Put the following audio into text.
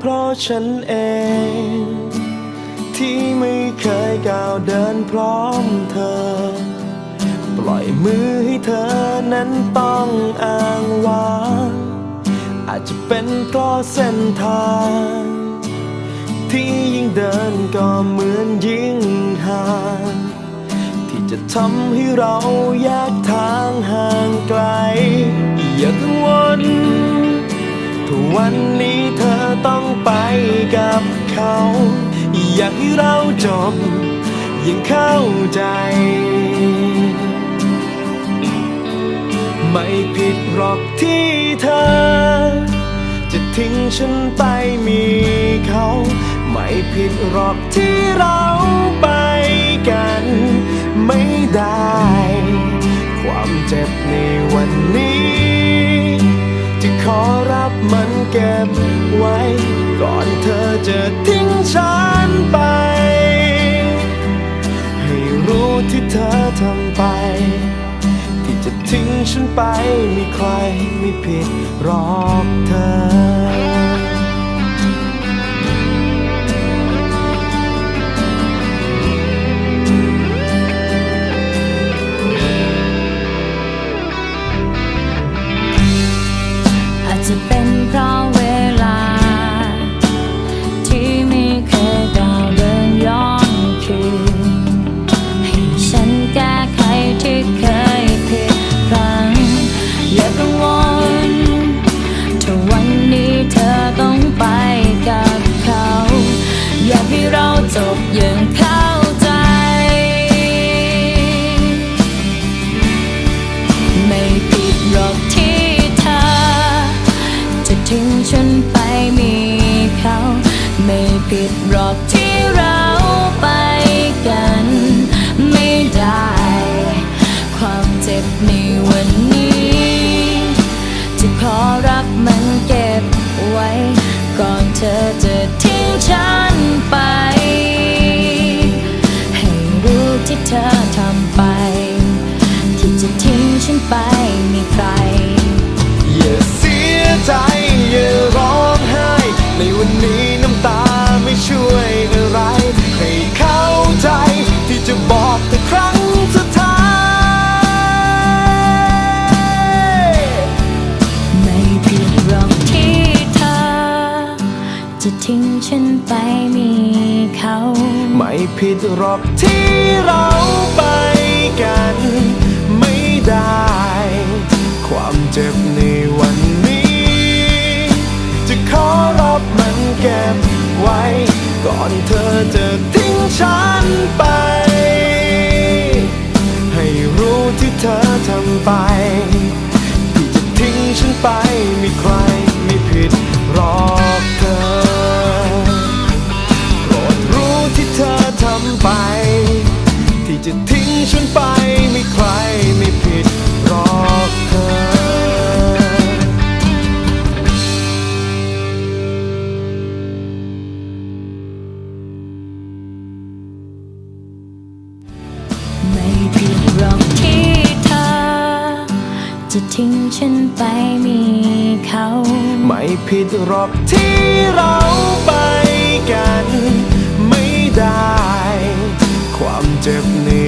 เพราะฉันเอง ที่ไม่เคยก้าวเดินพร้อมเธอ ปล่อยมือให้เธอนั้นต้องอ้างว้างอาจจะเป็นเพราะเส้นทาง ที่ยิ่งเดินก็เหมือนยิ่งห่างที่จะทำให้เราแยกทางห่างไกล ถ้าวันนี้เธอต้องไปกับเขา อยากให้เราจบยังเข้าใจ ไม่ผิดหรอกที่เธอ จะทิ้งฉันไปมีเขา ไม่ผิดหรอกที่เราไปกัน ไม่ได้ ความเจ็บในวันนี้ เก็บไว้ ก่อนเธอจะทิ้งฉันไป ให้รู้ที่เธอทำไป ที่จะทิ้งฉันไปมีใครไม่ผิดหรอกเธออาจจะเป็น วันนี้เธอต้องไปกับเขา อยากให้เราจบอย่างเข้าใจ ไม่ผิดหรอกที่เธอ จะทิ้งฉันไปมีเขา ไม่ผิดหรอกที่เราไปกันไม่ได้ ความเจ็บในวันนี้ จะขอรักมันเก็บไว้ ก่อนเธอจะทิ้งฉันไป ทิ้งฉันไปมีเขา ไม่ผิดหรอกที่เราไปกัน ไม่ได้ ความเจ็บในวันนี้ จะขอรับมันเก็บไว้ ก่อนเธอจะทิ้งฉันไป ให้รู้ที่เธอทำไปที่จะทิ้งฉันไปมีใครำไป ที่จะทิ้งฉันไปไม่ใครไม่ผิดหรอกเธอไม่ผิดรอกที่เธอจะทิ้งฉันไปมีเขา ไม่ผิดหรอกที่เราไปกันไม่ได้ ความเจ็บนี้